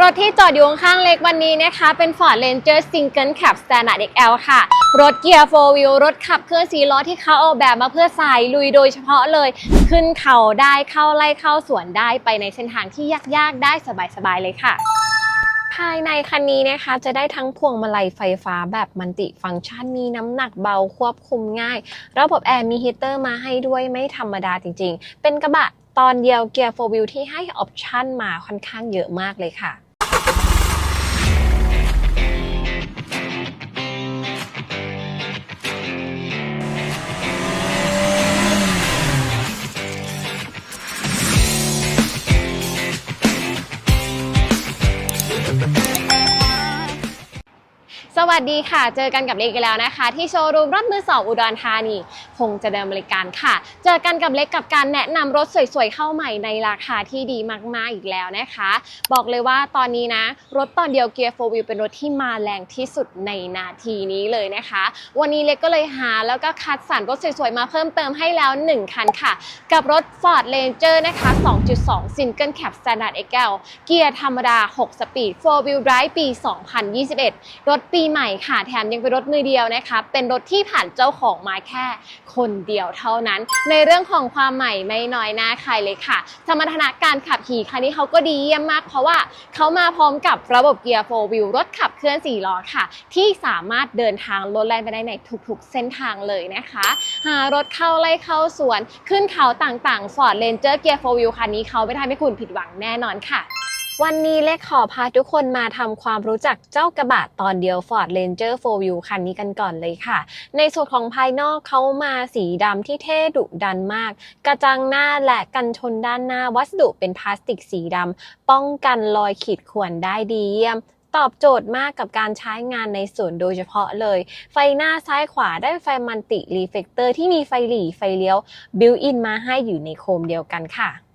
รถที่จอดอยู่ข้างๆเล็กวันนี้นะคะ เป็น Ford Ranger Single Cab Standard XL ค่ะ รถเกียร์4 wheel รถขับเคลื่อนสีล้อที่เขาออกแบบมาเพื่อสายลุยโดยเฉพาะเลย ขึ้นเขาได้เข้าไล่เข้าสวนได้ไปในเส้นทางที่ยากๆ ได้สบายๆเลยค่ะภายในคันนี้นะคะจะได้ทั้งพวงมาลัยไฟฟ้าแบบมัลติฟังก์ชันมีน้ำหนักเบาควบคุมง่าย ระบบแอร์มีฮีเตอร์มาให้ด้วยไม่ธรรมดาจริงๆ เป็นกระบะ ตอนเดียวเกียร์4 wheel ที่ให้ออปชันมาค่อนข้างเยอะมากเลยค่ะ วัสดีค่ะ เจอกันกับเล็กอีกแล้วนะคะ ที่โชว์รูมรถมือสองอุดรธานีคงจะเดินบริการค่ะ เจอกันกับเล็กกับการแนะนำรถสวยๆเข้าใหม่ในราคาที่ดีมากๆอีกแล้วนะคะ บอกเลยว่าตอนนี้นะ รถตอนเดียวเกียร์4 wheel เป็นรถที่มาแรงที่สุดในนาทีนี้เลยนะคะ วันนี้เล็กก็เลยหาแล้วก็คัดสรรรถสวยๆมาเพิ่มเติมให้แล้ว 1 คันค่ะ กับรถ Ford Ranger นะคะ 2.2 Single Cab Standard XL เกียร์ธรรมดา 6 สปีด 4 wheel drive ปี 2021 รถปีใหม่ค่ะ แถมยังเป็นรถมือเดียวนะคะ เป็นรถที่ผ่านเจ้าของมาแค่คนเดียวเท่านั้น ในเรื่องของความใหม่ไม่น้อยหน้าใครเลยค่ะ สมรรถนะการขับขี่คันนี้เขาก็ดีเยี่ยมมาก เพราะว่าเขามาพร้อมกับระบบเกียร์4 wheel รถขับเคลื่อน4ล้อค่ะ ที่สามารถเดินทางลดแรงไปได้ในทุกๆ เส้นทางเลยนะคะหารถเข้าไล่เข้าสวน ขึ้นเขาต่างๆ Ford Ranger Gear 4 Wheel คันนี้เขาไม่ทำให้คุณผิดหวังแน่นอนค่ะ วันนี้เล็กขอพาทุกคนมาทำความรู้จักเจ้ากระบะตอนเดียว Ford Ranger 4 Wheel คันนี้กันก่อนเลยค่ะ ในส่วนของภายนอกเขามาสีดำที่เท่ดุดันมาก กระจังหน้าและกันชนด้านหน้าวัสดุเป็นพลาสติกสีดำป้องกันรอยขีดข่วนได้ดีเยี่ยมตอบโจทย์มากกับการใช้งานในสวนโดยเฉพาะเลย ไฟหน้าซ้ายขวาได้ไฟมันติรีเฟกเตอร์ที่มีไฟหลีไฟเลี้ยวบิวอินมาให้อยู่ในโคมเดียวกันค่ะ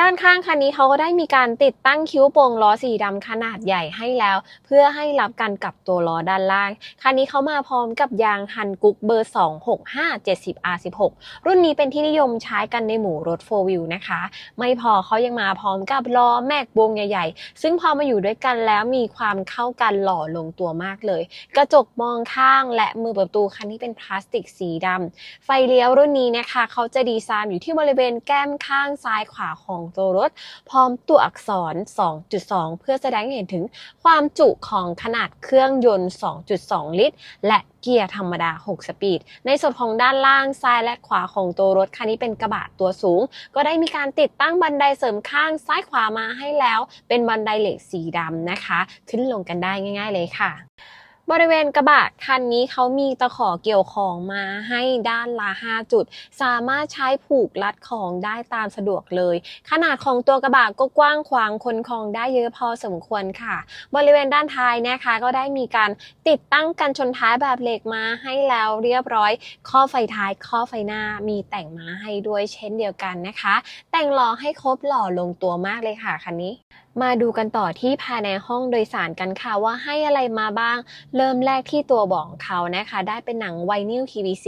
ด้านข้างคันนี้เขาก็ได้มีการติดตั้งคิ้วโป่งล้อสีดำขนาดใหญ่ให้แล้ว เพื่อให้รับกันกับตัวล้อด้านล่าง คันนี้เขามาพร้อมกับยางฮันกุกเบอร์ 265 70 R16 รุ่นนี้เป็นที่นิยมใช้กันในหมู่รถ 4 wheel นะคะ ไม่พอเขายังมาพร้อมกับล้อแม็กวงใหญ่ๆ ซึ่งพอมาอยู่ด้วยกันแล้วมีความเข้ากันหล่อลงตัวมากเลย กระจกมองข้างและมือประตูคันนี้เป็นพลาสติกสีดำไฟเลี้ยวรุ่นนี้นะคะเขาจะดีไซน์อยู่ที่บริเวณแก้มข้างซ้ายขวาของของตัวรถ พร้อมตัวอักษร 2.2 เพื่อแสดงให้เห็นถึงความจุของขนาดเครื่องยนต์ 2.2 ลิตร และเกียร์ธรรมดา 6 สปีด ในส่วนของด้านล่างซ้ายและขวาของตัวรถคันนี้เป็นกระบะตัวสูง ก็ได้มีการติดตั้งบันไดเสริมข้างซ้ายขวามาให้แล้ว เป็นบันไดเหล็กสีดำนะคะ ขึ้นลงกันได้ง่าย ๆ เลยค่ะ บริเวณกระบะคันนี้เขามีตะขอเกี่ยวของมาให้ด้านละ5จุด สามารถใช้ผูกรัดของได้ตามสะดวกเลย ขนาดของตัวกระบะก็กว้างขวางคนของได้เยอะพอสมควรค่ะ บริเวณด้านท้ายนะคะ ก็ได้มีการติดตั้งกันชนท้ายแบบเหล็กมาให้แล้วเรียบร้อย ข้อไฟท้ายข้อไฟหน้ามีแต่งมาให้ด้วยเช่นเดียวกันนะคะ แต่งหล้อให้ครบหล่อลงตัวมากเลยค่ะคันนี้ มาดูกันต่อที่ภายในห้องโดยสารกันค่ะว่าให้อะไรมาบ้าง เริ่มแรกที่ตัวบองเขานะคะ ได้เป็นหนังไวนิล PVC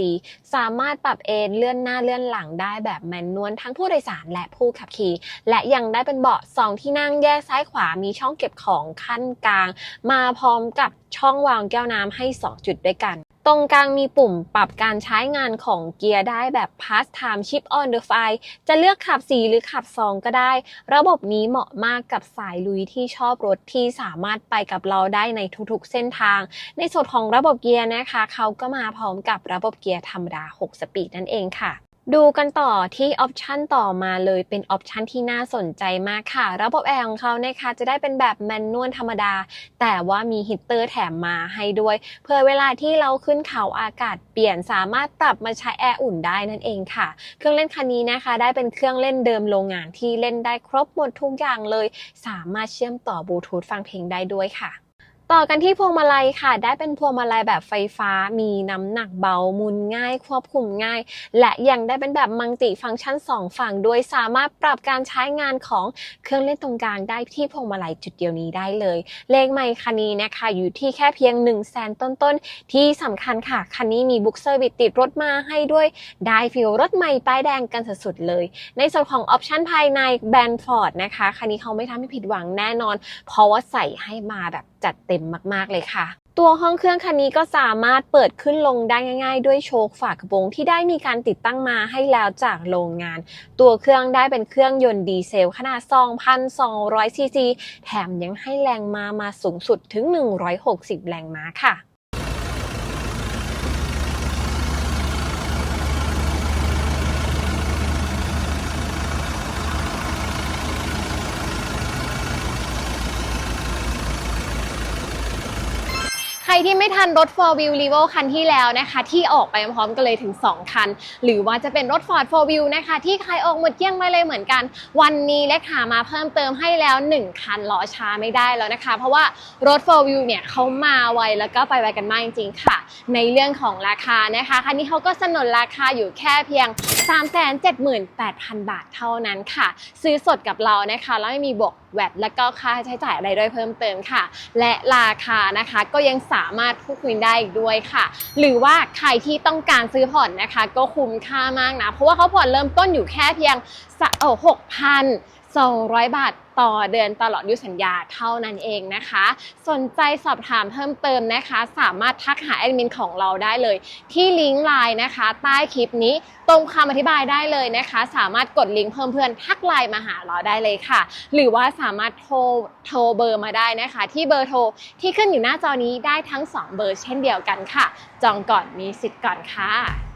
สามารถปรับเอนเลื่อนหน้าเลื่อนหลังได้แบบแมนนวลทั้งผู้โดยสารและผู้ขับขี่ และยังได้เป็นเบาะสองที่นั่งแยกซ้ายขวามีช่องเก็บของขั้นกลาง มาพร้อมกับช่องวางแก้วน้ำให้ 2 จุดด้วยกัน ตรงกลางมีปุ่มปรับการใช้งานของเกียร์ได้แบบ Pass Time Chip on the Fly จะเลือกขับ 4 หรือขับ 2 ก็ได้ ระบบนี้เหมาะมากกับสายลุยที่ชอบรถที่สามารถไปกับเราได้ในทุกๆเส้นทาง ในส่วนของระบบเกียร์นะคะ เขาก็มาพร้อมกับระบบเกียร์ธรรมดา 6 สปีดนั่นเองค่ะ ดูกันต่อที่ออปชันต่อมาเลยเป็นออปชันที่น่าสนใจมากค่ะ ระบบแอร์ของเขานะคะจะได้เป็นแบบแมนนวลธรรมดา แต่ว่ามีฮีตเตอร์แถมมาให้ด้วย เพื่อเวลาที่เราขึ้นเขาอากาศเปลี่ยนสามารถปรับมาใช้แอร์อุ่นได้นั่นเองค่ะ เครื่องเล่นคันนี้นะคะ ได้เป็นเครื่องเล่นเดิมโรงงานที่เล่นได้ครบหมดทุกอย่างเลย สามารถเชื่อมต่อบลูทูธฟังเพลงได้ด้วยค่ะ ต่อกันที่พวงมาลัยค่ะ ได้เป็นพวงมาลัยแบบไฟฟ้า มีน้ำหนักเบาหมุนง่าย ควบคุมง่าย และยังได้เป็นแบบมัลติฟังก์ชัน 2 ฝั่งโดยสามารถปรับการใช้งานของเครื่องเล่นตรงกลางได้ที่พวงมาลัยจุดเดียวนี้ได้เลย เลขไม่คันนี้นะคะ อยู่ที่แค่เพียง1 0 0 0 0แสนต้นๆ ที่สำคัญค่ะ คันนี้มีบุ๊กเซอร์วิสติดรถมาให้ด้วยได้ฟิลรถใหม่ป้ายแดงกันสุดๆเลย ในส่วนของออปชันภายในแบรนด์ฟอร์ดนะคะคันนี้เขาไม่ทำให้ผิดหวังแน่นอน เพราะว่าใส่ให้มาแบบจัดเต็มมากๆเลยค่ะ ตัวห้องเครื่องคันนี้ก็สามารถเปิดขึ้นลงได้ง่าย ๆ ด้วยโชคฝากระโปรงที่ได้มีการติดตั้งมาให้แล้วจากโรงงาน ตัวเครื่องได้เป็นเครื่องยนต์ดีเซลขนาด 2,200ซีซีแถมยังให้แรงม้ามาสูงสุดถึง 160 แรงม้าค่ะ ที่ไม่ทันรถ 4 Wheel r e v o คันที่แล้วนะคะ ที่ออกไปพร้อมกันเลยถึง 2 คัน หรือว่าจะเป็นรถ Ford 4 Wheel นะคะ ที่ใครออกหมดเกลี้ยงไปเลยเหมือนกัน วันนี้เล็กหามาเพิ่มเติมให้แล้ว 1 คันรอช้าไม่ได้แล้วนะคะ เพราะว่ารถ 4 Wheel เนี่ยเขามาไวแล้วก็ไปไวกันมากจริงๆค่ะ ในเรื่องของราคานะคะ คันนี้เขาก็สนนราคาอยู่แค่เพียง 378,000 บาทเท่านั้นค่ะ ซื้อสดกับเรานะคะแล้วไม่มีบวกแวดและก็ค่าใช้จ่ายอะไรด้วยเพิ่มเติมค่ะ และราคานะคะก็ยังสามารถพูดคุยได้อีกด้วยค่ะ หรือว่าใครที่ต้องการซื้อผ่อนนะคะ ก็คุ้มค่ามากนะ เพราะว่าเขาผ่อนเริ่มต้นอยู่แค่เพียงสะเออหกพัน สองร้อยบาทต่อเดือนตลอดอายุสัญญาเท่านั้นเองนะคะ สนใจสอบถามเพิ่มเติมนะคะ สามารถทักหาแอดมินของเราได้เลย ที่ลิงก์ไลน์นะคะ ใต้คลิปนี้ตรงคำอธิบายได้เลยนะคะ สามารถกดลิงก์เพิ่มเพื่อนทักไลน์มาหาเราได้เลยค่ะ หรือว่าสามารถโทรโทรเบอร์มาได้นะคะ ที่เบอร์โทรที่ขึ้นอยู่หน้าจอนี้ได้ทั้ง 2 เบอร์เช่นเดียวกันค่ะ จองก่อนมีสิทธิ์ก่อนค่ะ